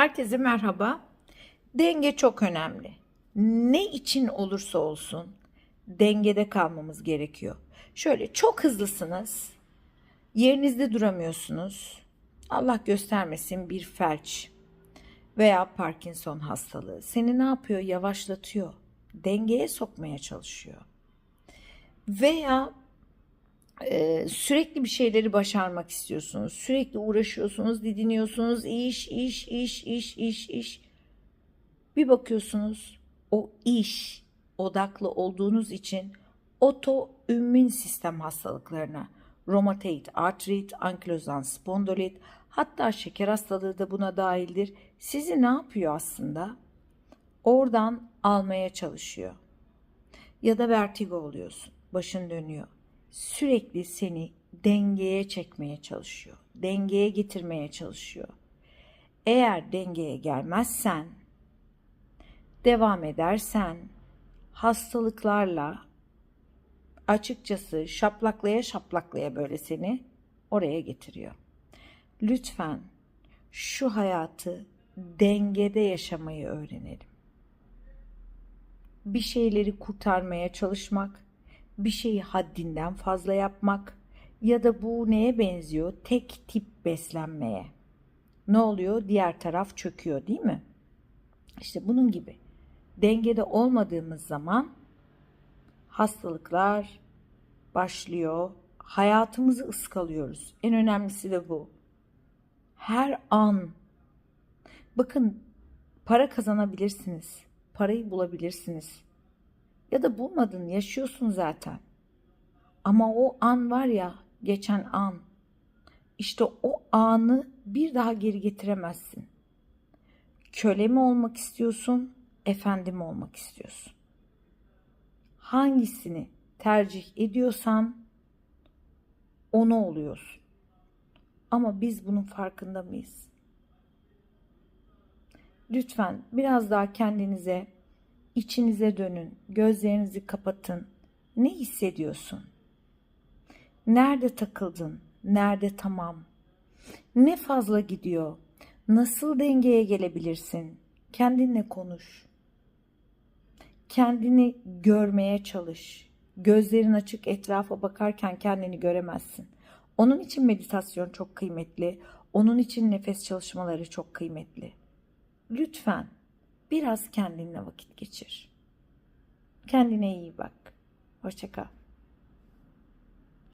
Herkese merhaba. Denge çok önemli. Ne için olursa olsun dengede kalmamız gerekiyor. Şöyle çok hızlısınız. Yerinizde duramıyorsunuz. Allah göstermesin bir felç veya Parkinson hastalığı seni ne yapıyor? Yavaşlatıyor. Dengeye sokmaya çalışıyor. Veya e, sürekli bir şeyleri başarmak istiyorsunuz. Sürekli uğraşıyorsunuz, didiniyorsunuz. iş, iş, iş, iş, iş, iş. Bir bakıyorsunuz o iş odaklı olduğunuz için otoimmün sistem hastalıklarına, romatoid artrit, ankilozan spondilit, hatta şeker hastalığı da buna dahildir. Sizi ne yapıyor aslında? Oradan almaya çalışıyor. Ya da vertigo oluyorsun. Başın dönüyor sürekli seni dengeye çekmeye çalışıyor. Dengeye getirmeye çalışıyor. Eğer dengeye gelmezsen, devam edersen hastalıklarla açıkçası şaplaklaya şaplaklaya böyle seni oraya getiriyor. Lütfen şu hayatı dengede yaşamayı öğrenelim. Bir şeyleri kurtarmaya çalışmak, bir şeyi haddinden fazla yapmak ya da bu neye benziyor? Tek tip beslenmeye. Ne oluyor? Diğer taraf çöküyor değil mi? İşte bunun gibi. Dengede olmadığımız zaman hastalıklar başlıyor. Hayatımızı ıskalıyoruz. En önemlisi de bu. Her an bakın para kazanabilirsiniz. Parayı bulabilirsiniz ya da bulmadın yaşıyorsun zaten. Ama o an var ya geçen an işte o anı bir daha geri getiremezsin. Köle mi olmak istiyorsun, efendi mi olmak istiyorsun? Hangisini tercih ediyorsan onu oluyorsun. Ama biz bunun farkında mıyız? Lütfen biraz daha kendinize İçinize dönün, gözlerinizi kapatın. Ne hissediyorsun? Nerede takıldın? Nerede tamam? Ne fazla gidiyor? Nasıl dengeye gelebilirsin? Kendinle konuş. Kendini görmeye çalış. Gözlerin açık etrafa bakarken kendini göremezsin. Onun için meditasyon çok kıymetli. Onun için nefes çalışmaları çok kıymetli. Lütfen Biraz kendinle vakit geçir. Kendine iyi bak. Hoşça kal.